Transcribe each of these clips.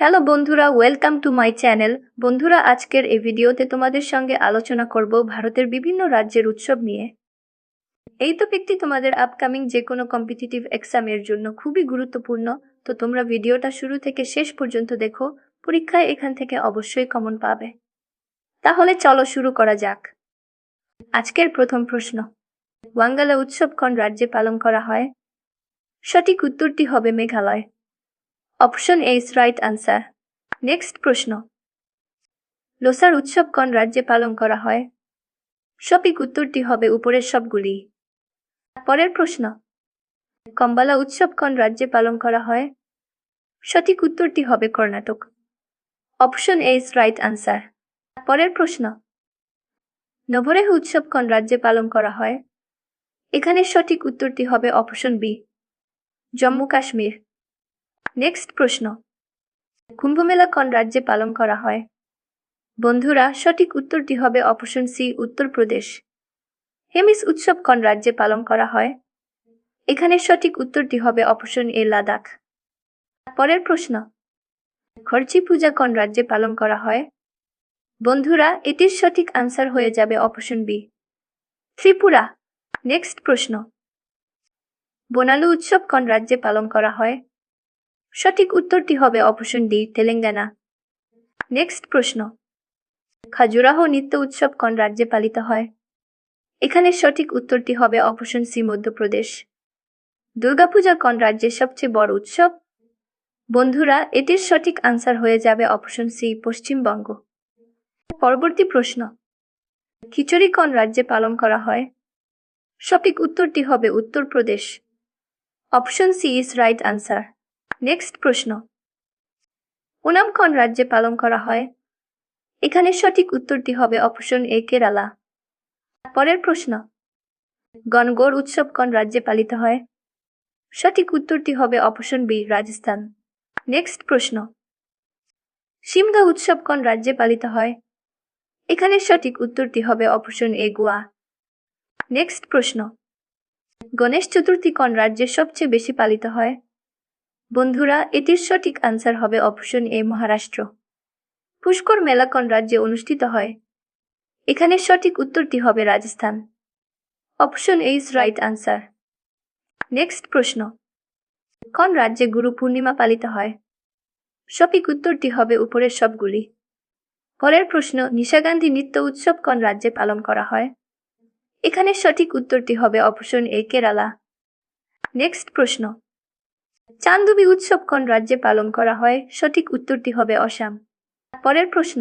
Hello বন্ধুরা welcome to my channel বন্ধুরা, আজকের এই ভিডিওতে তোমাদের সঙ্গে আলোচনা করব ভারতের বিভিন্ন রাজ্যের উৎসব নিয়ে। এই টপিকটি তোমাদের আপকামিং যে কোনো কম্পিটিটিভ এক্সামের জন্য খুবই গুরুত্বপূর্ণ। তো তোমরা ভিডিওটা শুরু থেকে শেষ পর্যন্ত দেখো, পরীক্ষায় এখান থেকে অবশ্যই কমন পাবে। তাহলে চলো শুরু করা যাক। আজকের প্রথম প্রশ্ন। ওয়াঙ্গালা উৎসব কোন রাজ্যে পালন করা হয়? সঠিক উত্তরটি হবে Meghalaya. Option A is right answer next প্রশ্ন. লোসার উৎসব কোন রাজ্যে পালন করা হয় সঠিক উত্তরটি হবে উপরের সবগুলি পরের প্রশ্ন. কম্বালা উৎসব কোন রাজ্যে পালন করা হয় সঠিক উত্তরটি হবে Karnataka option A is right answer পরের প্রশ্ন. নভরেহ উৎসব কোন রাজ্যে পালন করা হয় এখানে সঠিক উত্তরটি হবে option B Jammu Kashmir next প্রশ্ন। কুম্ভমেলা কোন রাজ্যে পালন করা হয়? বন্ধুরা, সঠিক উত্তরটি হবে অপশন সি উত্তরপ্রদেশ হেমিস উৎসব কোন রাজ্যে পালন করা হয়? এখানে সঠিক উত্তরটি হবে অপশন এ, লাদাখ। পরের প্রশ্ন। খরচি পূজা কোন রাজ্যে পালন করা হয়? বন্ধুরা, এটির সঠিক আনসার হয়ে যাবে অপশন বি। ত্রিপুরা। নেক্সট প্রশ্ন। বোনালু উৎসব কোন রাজ্যে পালন করা হয়? সঠিক উত্তরটি হবে অপশন ডি, তেলেঙ্গানা। নেক্সট প্রশ্ন। খাজুরাহ নৃত্য উৎসব কোন রাজ্যে পালিত হয়? এখানে সঠিক উত্তরটি হবে অপশন সি, মধ্যপ্রদেশ। দুর্গাপূজা কোন রাজ্যের সবচেয়ে বড় উৎসব? বন্ধুরা, এটির সঠিক আনসার হয়ে যাবে অপশন সি, পশ্চিমবঙ্গ। পরবর্তী প্রশ্ন। খিচুড়ি কোন রাজ্যে পালন করা হয়? সঠিক উত্তরটি হবে Uttar Pradesh. Option C is right answer. Next প্রশ্ন। ওনাম কোন রাজ্যে পালন করা হয়। এখানে সঠিক উত্তরটি হবে অপশন এ, কেরালা। পরের প্রশ্ন। গণগৌর উৎসব কোন রাজ্যে পালিত হয়? সঠিক উত্তরটি হবে অপশন বি, রাজস্থান। নেক্সট প্রশ্ন। সিমগা উৎসব কোন রাজ্যে পালিত হয়? এখানে সঠিক উত্তরটি হবে অপশন এ, গোয়া। নেক্সট প্রশ্ন। গণেশ চতুর্থী কোন রাজ্যে সবচেয়ে বেশি পালিত হয়? বন্ধুরা, এটির সঠিক আনসার হবে অপশন এ মহারাষ্ট্র। পুষ্কর মেলা কোন রাজ্যে অনুষ্ঠিত হয়? এখানে সঠিক উত্তরটি হবে Rajasthan. Option A is right answer next প্রশ্ন। কোন রাজ্যে গুরু পূর্ণিমা পালিত হয়? সঠিক উত্তরটি হবে উপরের সবগুলি। পরের প্রশ্ন নিশাগান্ধী নৃত্য উৎসব কোন রাজ্যে পালন করা হয়? এখানে সঠিক উত্তরটি হবে অপশন এ কেরালা। নেক্সট প্রশ্ন। চান্দুবি উৎসব কোন রাজ্যে পালন করা হয়। সঠিক উত্তরটি হবে অসাম। পরের প্রশ্ন।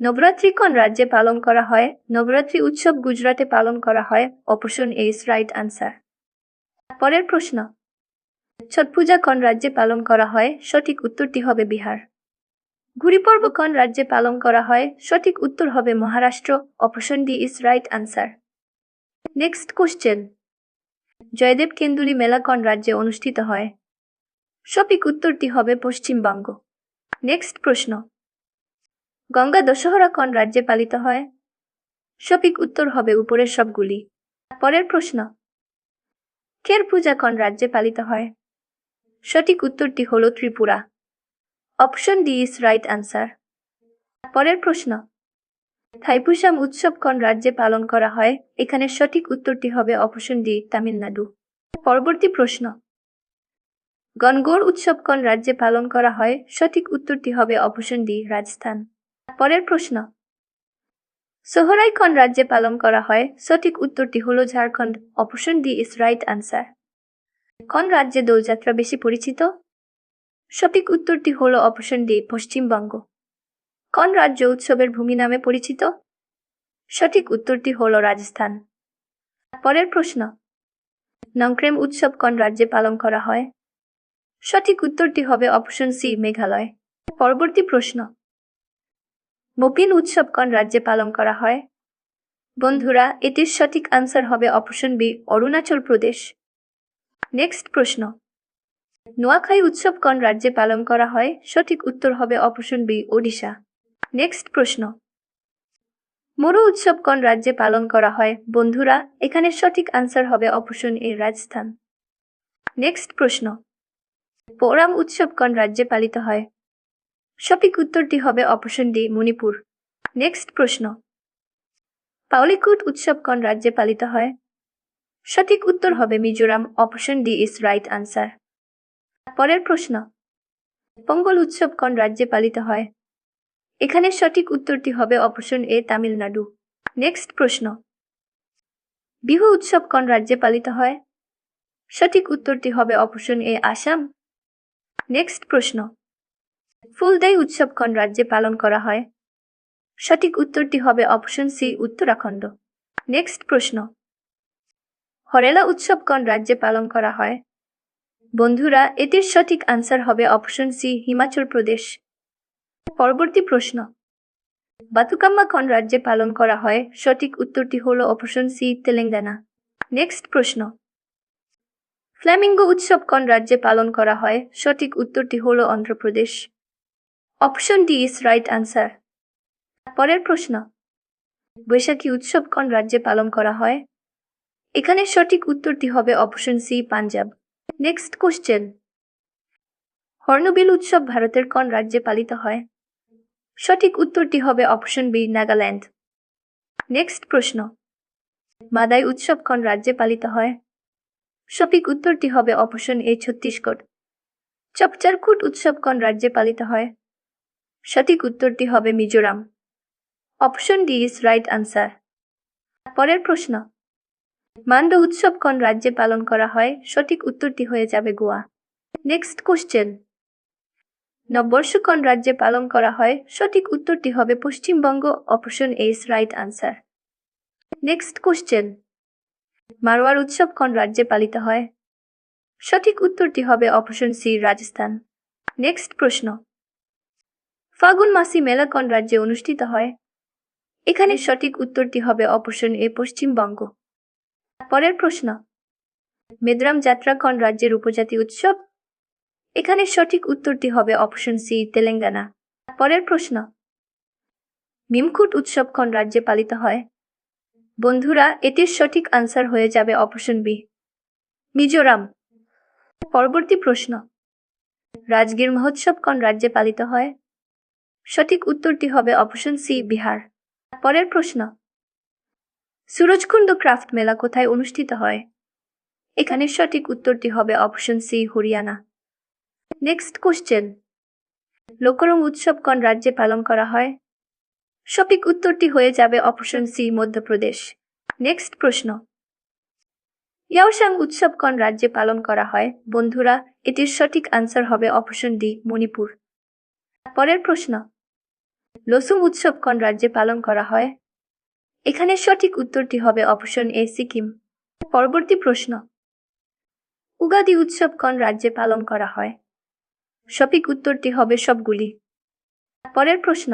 নবরাত্রি কোন রাজ্যে পালন করা হয়। নবরাত্রি উৎসব গুজরাটে পালন করা হয়। অপশন এ রাইট আনসার পরের প্রশ্ন। ছট পূজা কোন রাজ্যে পালন করা হয়। সঠিক উত্তরটি হবে বিহার। ঘুরি পর্ব কোন রাজ্যে পালন করা হয়। সঠিক উত্তর হবে Maharashtra. Option D is right answer next question Jaydev Kenduli Mela কোন রাজ্যে অনুষ্ঠিত হয়। সঠিক উত্তরটি হবে পশ্চিমবঙ্গ। নেক্সট প্রশ্ন। গঙ্গা দশহরা কোন রাজ্যে পালিত হয়? সঠিক উত্তর হবে উপরের সবগুলি। পরের প্রশ্ন। খের পূজা কোন রাজ্যে পালিত হয়? সঠিক উত্তরটি হল Tripura. Option D is right answer. পরের প্রশ্ন। থাইপুসাম উৎসব কোন রাজ্যে পালন করা হয়? এখানে সঠিক উত্তরটি হবে অপশন ডি, তামিলনাড়ু। পরবর্তী প্রশ্ন। গনগৌর উৎসব কোন রাজ্যে পালন করা হয়? সঠিক উত্তরটি হবে অপশন ডি, রাজস্থান। পরের প্রশ্ন। সোহরাই কোন রাজ্যে পালন করা হয়? সঠিক উত্তরটি হল Jharkhand. Option D is right answer. কোন রাজ্যে দোলযাত্রা বেশি পরিচিত? সঠিক উত্তরটি হল অপশন ডি, পশ্চিমবঙ্গ। কোন রাজ্য উৎসবের ভূমি নামে পরিচিত? সঠিক উত্তরটি হল রাজস্থান। পরের প্রশ্ন। নংক্রেম উৎসব কোন রাজ্যে পালন করা হয়? সঠিক উত্তরটি হবে অপশন সি, মেঘালয়। পরবর্তী প্রশ্ন। মপিন উৎসব কোন রাজ্যে পালন করা হয়? বন্ধুরা, এটির সঠিক আনসার হবে option B, Arunachal Pradesh. Next প্রশ্ন। নোয়াখাই উৎসব কোন রাজ্যে পালন করা হয়? সঠিক উত্তর হবে অপশন বি, ওডিশা। নেক্সট প্রশ্ন। মরু উৎসব কোন রাজ্যে পালন করা হয়? বন্ধুরা, এখানে সঠিক আনসার হবে অপশন এ রাজস্থান। নেক্সট প্রশ্ন। পোরাম উৎসব কোন রাজ্যে পালিত হয়? সঠিক উত্তরটি হবে অপশন ডি মণিপুর। নেক্সট প্রশ্ন। পাউলিকুট উৎসব কোন রাজ্যে পালিত হয়? সঠিক উত্তর হবে Mizoram option D is right answer পরের প্রশ্ন। পঙ্গল উৎসব কোন রাজ্যে পালিত হয়? এখানে সঠিক উত্তরটি হবে অপশন এ, তামিলনাড়ু। নেক্সট প্রশ্ন। বিহু উৎসব কোন রাজ্যে পালিত হয়? সঠিক উত্তরটি হবে অপশন এ, আসাম। নেক্সট প্রশ্ন। ফুলদেই উৎসব কোন রাজ্যে পালন করা হয়? সঠিক উত্তরটি হবে অপশন সি, উত্তরাখণ্ড। নেক্সট প্রশ্ন। হরেলা উৎসব কোন রাজ্যে পালন করা হয়? বন্ধুরা, এটির সঠিক আনসার হবে অপশন সি, হিমাচল প্রদেশ। পরবর্তী প্রশ্ন। বাতুকাম্মা কোন রাজ্যে পালন করা হয়, সঠিক উত্তরটি হল অপশন সি, তেলেঙ্গানা। নেক্সট প্রশ্ন। ফ্ল্যামিঙ্গো উৎসব কোন রাজ্যে পালন করা হয়, সঠিক উত্তরটি হল Andhra Pradesh. Option D is right answer. পরের প্রশ্ন। বৈশাখী উৎসব কোন রাজ্যে পালন করা হয়, এখানে সঠিক উত্তরটি হবে option C, Punjab. Next question. Hornbill উৎসব ভারতের কোন রাজ্যে পালিত হয় সঠিক উত্তরটি হবে অপশন বি, নাগাল্যান্ড। নেক্সট প্রশ্ন। মাদাই উৎসব কোন রাজ্যে পালিত হয়? সঠিক উত্তরটি হবে অপশন এ, ছত্তিশগড়। চপচারকুট উৎসব কোন রাজ্যে পালিত হয়? সঠিক উত্তরটি হবে Mizoram. Option D is right answer. পরের প্রশ্ন। মান্ড উৎসব কোন রাজ্যে পালন করা হয়? সঠিক উত্তরটি হয়ে যাবে গোয়া। Next question. নববর্ষ রাজ্যে পালন করা হয়। সঠিক উত্তরটি হবে Paschimbanga. Option A right answer next question Marwar উৎসব কোন রাজ্যে পালিত হয়। সঠিক উত্তরটি হবে অপশন সি রাজস্থান। নেক্সট প্রশ্ন। ফাগুন মাসি মেলা কোন রাজ্যে অনুষ্ঠিত হয়। এখানে সঠিক উত্তরটি হবে অপশন এ পশ্চিমবঙ্গ। পরের প্রশ্ন। মেদরাম যাত্রা কোন রাজ্যের উপজাতি উৎসব এখানে সঠিক উত্তরটি হবে অপশন সি, তেলেঙ্গানা। পরের প্রশ্ন। মিমকুট উৎসব কোন রাজ্যে পালিত হয়? বন্ধুরা, এটির সঠিক আনসার হয়ে যাবে অপশন বি, মিজোরাম। পরবর্তী প্রশ্ন। রাজগীর মহোৎসব কোন রাজ্যে পালিত হয়? সঠিক উত্তরটি হবে অপশন সি, বিহার। পরের প্রশ্ন। সুরজকুণ্ড ক্রাফট মেলা কোথায় অনুষ্ঠিত হয়? এখানে সঠিক উত্তরটি হবে option C, Haryana. Next question Lokrang উৎসব কোন রাজ্যে পালন করা হয়। সঠিক উত্তরটি হয়ে যাবে অপশন সি, মধ্যপ্রদেশ। নেক্সট প্রশ্ন. ইয়াওসাং উৎসব কোন রাজ্যে পালন করা হয়। বন্ধুরা, এটির সঠিক আনসার হবে অপশন ডি, মণিপুর। পরের প্রশ্ন. লসুম উৎসব কোন রাজ্যে পালন করা হয়। এখানে সঠিক উত্তরটি হবে অপশন এ, সিকিম। পরবর্তী প্রশ্ন. উগাদি উৎসব কোন রাজ্যে পালন করা হয়। সঠিক উত্তরটি হবে সবগুলি। পরের প্রশ্ন।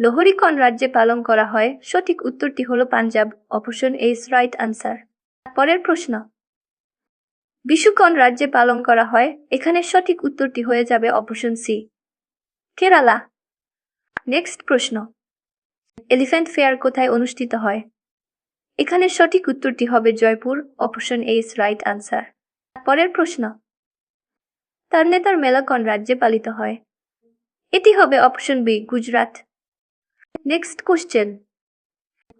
লোহরি কোন রাজ্যে পালন করা হয়? সঠিক উত্তরটি হল Punjab, option A is right answer পরের প্রশ্ন। বিশু কোন রাজ্যে পালন করা হয়? এখানে সঠিক উত্তরটি হয়ে যাবে অপশন সি কেরালা। নেক্সট প্রশ্ন। এলিফ্যান্ট ফেয়ার কোথায় অনুষ্ঠিত হয়? এখানে সঠিক উত্তরটি হবে Jaipur, option A is right answer পরের প্রশ্ন। তার নেতার মেলা কোন রাজ্যে পালিত হয়। এটি হবে option B, Gujarat. Next question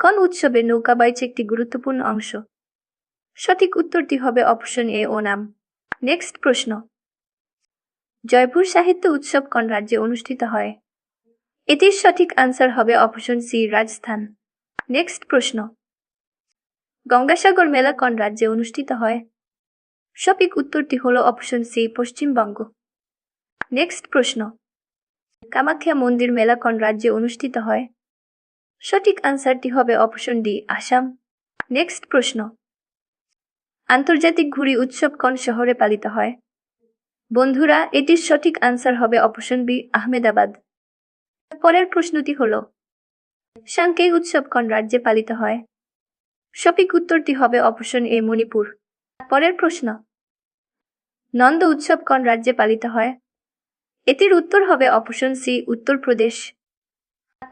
কোন উৎসবে নৌকা বাইচ একটি গুরুত্বপূর্ণ অংশ? সঠিক উত্তরটি হবে অপশন এ ওনাম নেক্সট প্রশ্ন. জয়পুর সাহিত্য উৎসব কোন রাজ্যে অনুষ্ঠিত হয়? এটির সঠিক আনসার হবে অপশন সি, রাজস্থান। নেক্সট প্রশ্ন. গঙ্গাসাগর মেলা কোন রাজ্যে অনুষ্ঠিত হয়? সঠিক উত্তরটি হলো অপশন সি পশ্চিমবঙ্গ নেক্সট প্রশ্ন। কামাখ্যা মন্দির মেলা কোন রাজ্যে অনুষ্ঠিত হয়? সঠিক আনসারটি হবে অপশন ডি আসাম। নেক্সট প্রশ্ন। আন্তর্জাতিক ঘুড়ি উৎসব কোন শহরে পালিত হয়? বন্ধুরা, এটির সঠিক আনসার হবে অপশন বি আহমেদাবাদ। পরের প্রশ্নটি হল সাংকেই উৎসব কোন রাজ্যে পালিত হয়? সঠিক উত্তরটি হবে অপশন এ মণিপুর। পরের প্রশ্ন। নন্দ উৎসব কোন রাজ্যে পালিত হয়? এটির উত্তর হবে অপশন সি উত্তরপ্রদেশ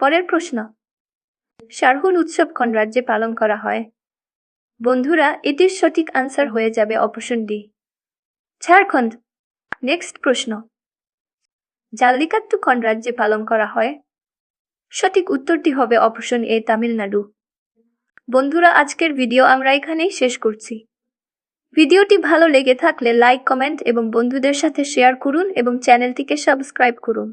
পরের প্রশ্ন। শারহুল উৎসব কোন রাজ্যে পালন করা হয়? বন্ধুরা, এটির সঠিক আনসার হয়ে যাবে অপশন ডি। ঝাড়খণ্ড। নেক্সট প্রশ্ন। জাল্লিকাট্টু কোন রাজ্যে পালন করা হয়? সঠিক উত্তরটি হবে অপশন এ, তামিলনাড়ু। বন্ধুরা, আজকের ভিডিও আমরা এখানেই শেষ করছি। ভিডিওটি ভালো লেগে থাকলে লাইক, কমেন্ট এবং বন্ধুদের সাথে শেয়ার করুন এবং চ্যানেলটিকে সাবস্ক্রাইব করুন।